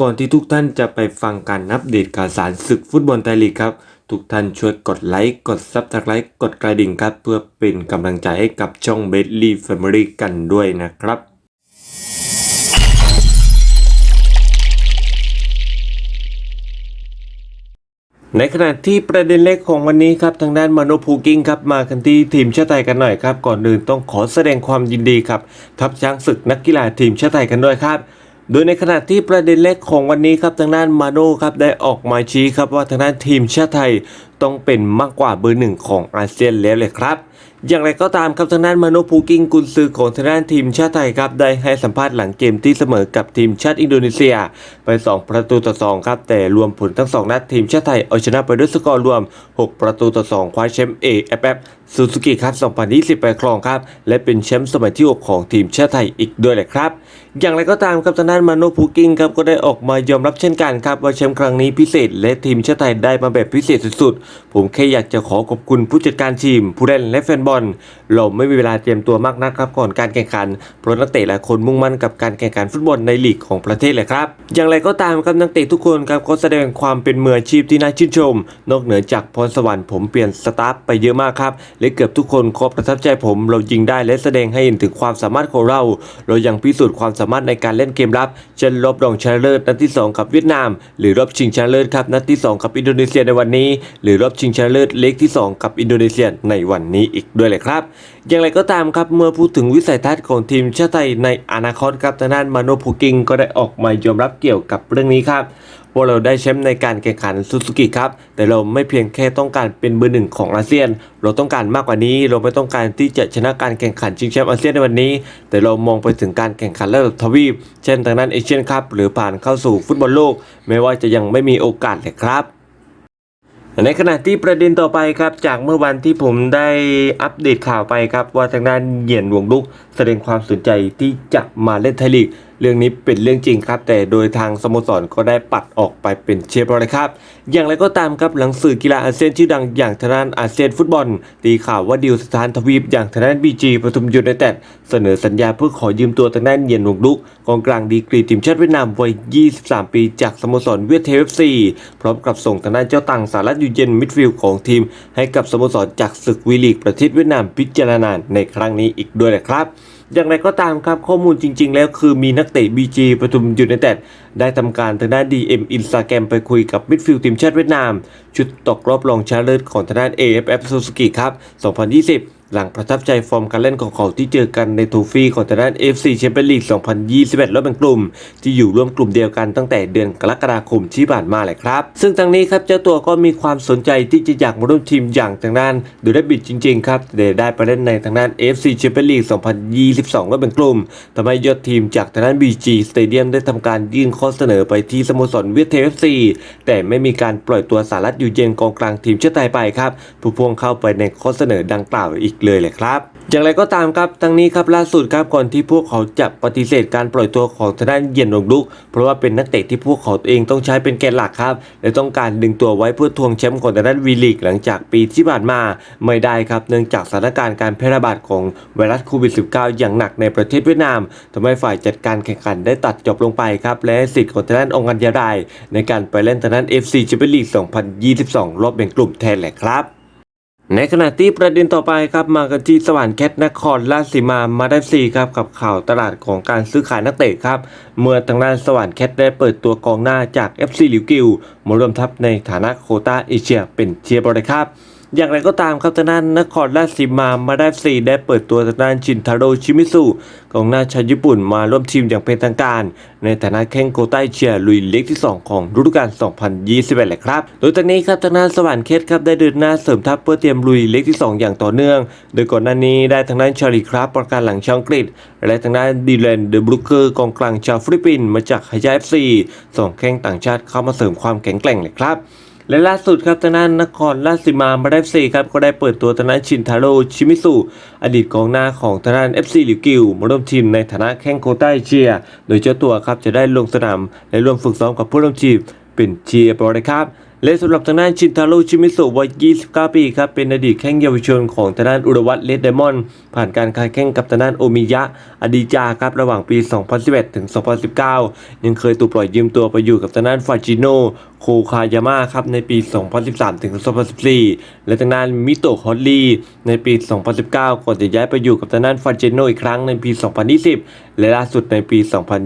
ก่อนที่ทุกท่านจะไปฟังการอัปเดตข่าวสารศึกฟุตบอลไทยลีกครับ ทุกท่านช่วยกดไลค์กดซับสไครต์กดกระดิ่งครับ เพื่อเป็นกำลังใจให้กับช่องเบสลี่แฟมิลี่กันด้วยนะครับ ในขณะที่ประเด็นเล็กของวันนี้ครับ ทางด้านมาโนพูกิ้งครับมากันที่ทีมชาติไทยกันหน่อยครับ ก่อนอื่นต้องขอแสดงความยินดีครับ ทัพช้างศึกนักกีฬาทีมชาติไทยกันด้วยครับ โดยในขณะที่ประเด็นเล็กของวันนี้ครับทางด้านมาโนครับได้ออกมาชี้ครับว่าทางด้านทีมชาติไทยต้องเป็นมากกว่าเบอร์หนึ่งของอาเซียนแล้วเลยครับ อย่างไรก็ตามครับทางด้านมาโนพูกิงกุนซือของทางด้านทีมชาติไทยครับได้ให้สัมภาษณ์หลังเกมที่เสมอกับทีมชาติอินโดนีเซีย ไป 2 ประตูต่อ 2 ครับแต่รวมผลทั้ง 2 นัดทีมชาติไทยเอาชนะไปด้วยสกอร์รวม 6 ประตูต่อ 2 คว้าแชมป์ AFF ซูซูกิครับ 2020 ไปครองครับ และเป็นแชมป์สมัยที่ 6 ของทีมชาติไทยอีกด้วยแหละครับ อย่างไรก็ตามครับทางด้านมาโนพูกิ้งครับก็ได้ออกมายอมรับเช่นกันครับว่าแชมป์ครั้งนี้พิเศษ และทีมชาติไทยได้มาแบบพิเศษสุดๆ ผมแค่อยากจะขอขอบคุณผู้จัดการทีม ผู้เล่นและแฟนบอล เราไม่มีเวลาเตรียมตัวมากนักครับก่อนการแข่งขัน เพราะนักเตะหลายคนมุ่งมั่นกับการแข่งขันฟุตบอลในลีกของประเทศเลยครับ อย่างไรก็ตามครับนักเตะทุกคนครับก็แสดงความเป็นมืออาชีพที่น่าชื่นชม นอกเหนือจากพรสวรรค์ผมเปลี่ยนสตาฟไปเยอะมากครับและเกือบทุกคนก็ประทับใจผม เรายิงได้และแสดงให้เห็นถึงความสามารถของเรา เรายังพิสูจน์ความสามารถในการเล่นเกมรับ เช่นรอบรองชนะเลิศนัดที่ 2 กับเวียดนาม หรือรอบชิงชนะเลิศครับนัดที่ 2 กับอินโดนีเซียในวันนี้ หรือรอบชิงชนะเลิศเล็กที่ 2 กับอินโดนีเซียในวันนี้อีกด้วยเลยครับ อย่างไรก็ตามครับเมื่อพูดถึงวิสัยทัศน์ของทีมชาติไทยในอนาคตครับทางด้านมาโนพูกิงก็ได้ออกมายอมรับเกี่ยวกับเรื่องนี้ครับ ว่าเราได้แชมป์ในการแข่งขันซูซูกิครับแต่เราไม่เพียงแค่ต้องการเป็นเบอร์หนึ่งของอาเซียน เราต้องการมากกว่านี้ เราไม่ต้องการที่จะชนะการแข่งขันชิงแชมป์อาเซียนในวันนี้ แต่เรามองไปถึงการแข่งขันระดับทวีป เช่นทางด้านเอเชียนคัพหรือผ่านเข้าสู่ฟุตบอลโลกแม้ว่าจะยังไม่มีโอกาสเลยครับในขณะที่ประเด็นต่อไปครับ จากเมื่อวันที่ผมได้อัปเดตข่าวไปครับ ว่าทางด้านเหยียนหลวงลุก แสดงความสนใจที่จะมาเล่นไทยลีก เรื่องนี้เป็นเรื่องจริงครับ แต่โดยทางสโมสรก็ได้ปัดออกไปเป็นเชฟเลยครับ อย่างไรก็ตามครับหลังสื่อกีฬาอาเซียนชื่อดังอย่างทางด้านอาเซียนฟุตบอล ตีข่าวว่าดิวสถานทวีปอย่างทางด้านบีจีปทุมยูไนเต็ดเสนอสัญญาเพื่อขอยืมตัวทางด้านเยียนหลวงลุกกองกลางดีกรีทีมชาติเวียดนามวัย 23 ปีจากสโมสรเวียดเทฟซีพร้อมกับส่งทางด้านเจ้าตังสารัตอยู่เย็นมิดฟิลด์ของทีม ให้กับสโมสรจากศึกวีลีกประเทศเวียดนามพิจารณาในครั้งนี้อีกด้วยนะครับ อย่างไรก็ตามครับข้อมูลจริง ๆ แล้วคือมีนักเตะ BG ปทุมยูไนเต็ดได้ทำการทางด้าน DM Instagram ไปคุยกับมิดฟิลด์ทีมชาติเวียดนาม ชุดตกรอบรองชนะเลิศของทางด้าน AFF Suzuki ครับ 2020 หลังประทับใจฟอร์มการเล่นของเขาที่เจอกันในทูฟี่ของทางด้าน FC Champions League 2021รอบแบ่งกลุ่ม ที่อยู่ร่วมกลุ่มเดียวกันตั้งแต่เดือนกรกฎาคมที่ผ่านมาแหละครับ ซึ่งทางนี้ครับเจ้าตัวก็มีความสนใจที่จะอยากมาร่วมทีมอย่างทางด้านดูได้บิดจริงๆครับแต่ได้ไปเล่นในทางด้าน FC Champions League 2022รอบแบ่งกลุ่มทำให้ยอดทีมจากทางด้าน BG Stadium ได้ทำการยื่นข้อเสนอไปที่สโมสรเวียดเทฟซีแต่ไม่มีการปล่อยตัวสารัตอยู่เย็นกองกลางทีมชาติไทยไปครับผู้พวงเข้าไปในข้อเสนอดังกล่าวอีกเลยแหละครับ อย่างไรก็ตามครับทั้งนี้ครับล่าสุดครับก่อนที่พวกเขาจะปฏิเสธการปล่อยตัวของทางด้านเยียนหลงลุก เพราะว่าเป็นนักเตะที่พวกเขาเองต้องใช้เป็นแกนหลักครับและต้องการดึงตัวไว้เพื่อทวงแชมป์ของทางด้านวีลีกหลังจากปีที่ผ่านมาไม่ได้ครับเนื่องจากสถานการณ์การแพร่ระบาดของไวรัสโควิด -19 อย่างหนักในประเทศเวียดนามทำให้ฝ่ายจัดการแข่งขันได้ตัดจบลงไปครับและสิทธิ์ของทางด้านองค์การยาดในการไปเล่นทางด้าน FC Champions League 2022 รอบแบ่งกลุ่มแทนแหละครับ ในขณะที่ประเด็นต่อไปครับมากันที่สวรรค์แคทนครราชสีมามาได้ซีครับกับข่าวตลาดของการซื้อขายนักเตะครับ เมื่อทางด้านสวรรค์แคทได้เปิดตัวกองหน้าจาก FC ลิวกิวมาร่วมทัพในฐานะโคต้าเอเชียเป็นเชียร์บอลครับ อย่างไรก็ตามครับทางด้านนครราชสีมามาได้ซีได้เปิดตัวทางด้านชินทาโร่ชิมิสุกองหน้าชาวญี่ปุ่นมาร่วมทีมอย่างเป็นทางการ ในฐานะแข้งโกต้าเอเชียลุยเล็กที่ 2 ของฤดูกาล 2021แหละครับ โดยตอนนี้ครับทางด้านสวรรค์เคสครับได้เดินหน้าเสริมทัพเพื่อเตรียมลุยเล็กที่ 2 อย่างต่อเนื่อง โดยก่อนหน้านี้ได้ทางด้านชาลีครับประการหลังชาวอังกฤษ และทางด้านดีแลนเดอะบรูเกอร์กองกลางชาวฟิลิปปินส์มาจากไฮยาเอฟซีสองแข้งต่างชาติเข้ามาเสริมความแข็งแกร่งเลยครับ และล่าสุดครับทางด้านนครราชสีมามาได้ซีครับก็ได้เปิดตัวทางด้านชินทาโร่ชิมิสุอดีตกองหน้าของทางด้าน FC ลิวกิวมาร่วมทีมในฐานะแข้งโคต้าเชีย โดยเจ้าตัวครับจะได้ลงสนามและร่วมฝึกซ้อมกับผู้ร่วมทีมเป็นเชียร์บริครับและสำหรับทางด้านชินทาโร่ชิมิสุวัย 29 ปีครับ เป็นอดีตแข้งเยาวชนของทางด้านอุรวัตเลดเดมอน ผ่านการค้าแข่งกับทางด้านโอมิยะ อดีจาครับ ระหว่างปี 2011 ถึง 2019 ยังเคยถูกปล่อยยืมตัวไปอยู่กับทางด้านฟาจิโนคคายาม่าครับในปี 2013 ถึง 2014 และทางด้านมิโตะฮอตลีในปี 2019 ก่อนจะย้ายไปอยู่กับทางด้านฟาจิโนอีกครั้งในปี 2020 และล่าสุดในปี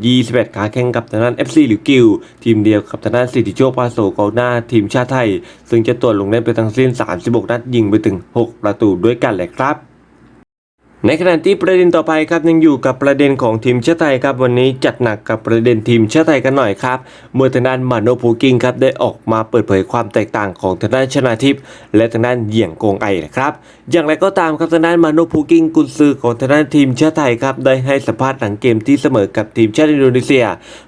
2021ค้าแข่งกับทางด้าน FC หรือกิลทีมเดียวกับทางด้านสิทธิโชคพาโสกอหน้าทีมชาติไทย ซึ่งจะตรวจลงเล่นไปทั้งสิ้น 36 นัดยิงไปถึง 6 ประตูด้วยกันเลยครับ ในขณะที่ประเด็นต่อไปครับยังอยู่กับประเด็นของทีมชาติไทยครับวันนี้จัดหนักกับประเด็นทีมชาติไทยกันหน่อยครับเมื่อทางด้านมาโนพูกิงครับได้ออกมาเปิดเผยความแตกต่างของทางด้านชนาทิพย์และทางด้านเหยี่ยงโกงไอนะครับอย่างไรก็ตามครับทางด้านมาโนพูกิงกุนซือของทางด้านทีมชาติไทยครับได้ให้สัมภาษณ์หลังเกมที่เสมอกับทีมชาติอินโดนีเซีย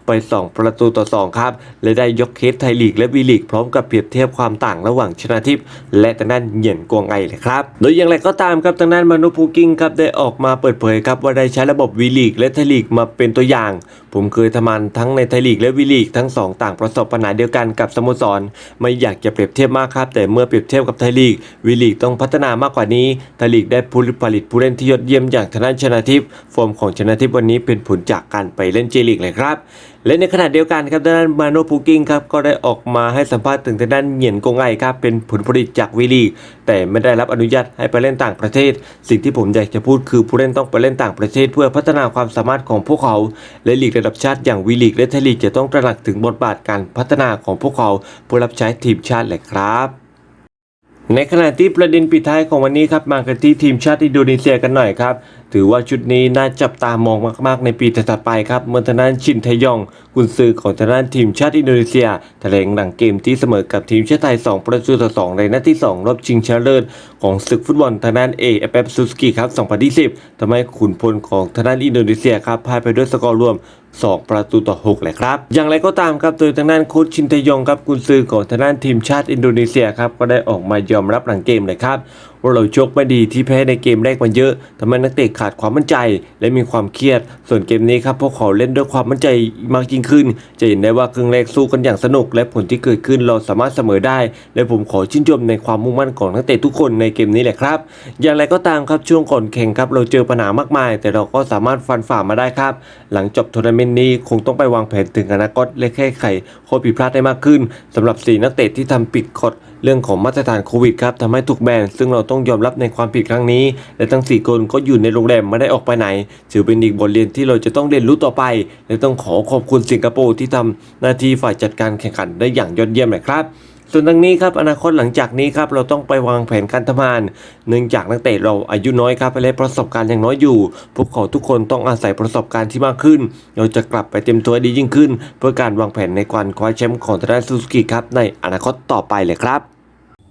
ไป 2 ประตูต่อ2ครับและได้ยกเคสไทยลีกและวีลีกพร้อมกับเปรียบเทียบความต่างระหว่างชนาทิพย์และทางด้านเหยี่ยนกงไอเลยครับโดยอย่างไรก็ตามครับทางด้านมานุพูกิงครับได้ออกมาเปิดเผยครับว่าได้ใช้ระบบวีลีกและไทยลีกมาเป็นตัวอย่าง ผมเคยทำงานทั้งในไทยลีกและวีลีกทั้งสองต่างประสบปัญหาเดียวกันกับสโมสร ไม่อยากจะเปรียบเทียบมากครับ แต่เมื่อเปรียบเทียบกับไทยลีกวีลีกต้องพัฒนามากกว่านี้ไทยลีกได้ผู้ผลิตผู้เล่นที่ยอดเยี่ยมอย่างทางด้านชนาทิพย์ฟอร์มของชนาทิพย์วันนี้เป็นผลจากการไปเล่นเจลีกเลยครับ และในขณะเดียวกันครับด้านมาโนพูกิ้งครับก็ได้ออกมาให้สัมภาษณ์ถึงทางด้านเหยียนกงไอครับเป็นผลผลิตจากวีลีแต่ไม่ได้รับอนุญาตให้ไปเล่นต่างประเทศ สิ่งที่ผมอยากจะพูดคือผู้เล่นต้องไปเล่นต่างประเทศ เพื่อพัฒนาความสามารถของพวกเขา และลีกระดับชาติอย่างวีลีกและไทยลีกจะต้องตระหนักถึงบทบาทการพัฒนาของพวกเขาเพื่อรับใช้ทีมชาติเลยครับในขณะที่ประเด็นปิดท้ายของวันนี้ครับมากันที่ทีมชาติอินโดนีเซียกันหน่อยครับ ถือว่าชุดนี้น่าจับตามองมากๆในปีถัดไปครับ เมื่อทางด้านชินทยอง กุนซือของทางด้านทีมชาติอินโดนีเซีย แถลงหลังเกมที่เสมอกับทีมชาติไทย 2 ประตูต่อ 2 ในนัดที่ 2 รอบชิงชนะเลิศของศึกฟุตบอลทางด้าน AFF Suzuki ครับ 2020ทำให้ขุนพลของทางด้านอินโดนีเซียครับพ่ายไปด้วยสกอร์รวม2 ประตูต่อ 6 เลยครับ อย่างไรก็ตามครับ โดยทางด้านโค้ชชินทยองครับกุนซือของทางด้านทีมชาติอินโดนีเซียครับ ก็ได้ออกมายอมรับหลังเกมเลยครับ ว่าเราโชคไม่ดีที่แพ้ในเกมแรกมันเยอะทำให้นักเตะขาดความมั่นใจ และมีความเครียด ส่วนเกมนี้ครับพวกเขาเล่นด้วยความมั่นใจมากยิ่งขึ้น จะเห็นได้ว่าครึ่งแรกสู้กันอย่างสนุก และผลที่เกิดขึ้นเราสามารถเสมอได้ และผมขอชื่นชมในความมุ่งมั่นของนักเตะทุกคนในเกมนี้แหละครับ อย่างไรก็ตามครับช่วงก่อนแข่งครับเราเจอปัญหามากมาย แต่เราก็สามารถฟันฝ่ามาได้ครับ หลังจบทัวร์นาเมนต์นี้คงต้องไปวางแผนถึงอนาคตและแก้ไขข้อผิดพลาดได้มากขึ้นสำหรับสี่นักเตะที่ทำปิดกฎเรื่องของมาตรฐานโควิดครับทำให้ถูกแบนซึ่งเราต้องยอมรับในความผิดครั้งนี้ และทั้ง 4 คนก็อยู่ในโรงแรมไม่ได้ออกไปไหน ถือเป็นอีกบทเรียนที่เราจะต้องเรียนรู้ต่อไป และต้องขอขอบคุณสิงคโปร์ที่ทำหน้าที่ฝ่ายจัดการแข่งขันได้อย่างยอดเยี่ยมเลยครับ ส่วนดังนี้ครับอนาคตหลังจากนี้ครับเราต้องไปวางแผนการทำงาน เนื่องจากนักเตะเราอายุน้อยครับและประสบการณ์ยังน้อยอยู่ พวกเขาทุกคนต้องอาศัยประสบการณ์ที่มากขึ้น เราจะกลับไปเต็มตัวดียิ่งขึ้น เพื่อการวางแผนในการคว้าแชมป์ของทางซูซูกิครับในอนาคตต่อไปเลยครับ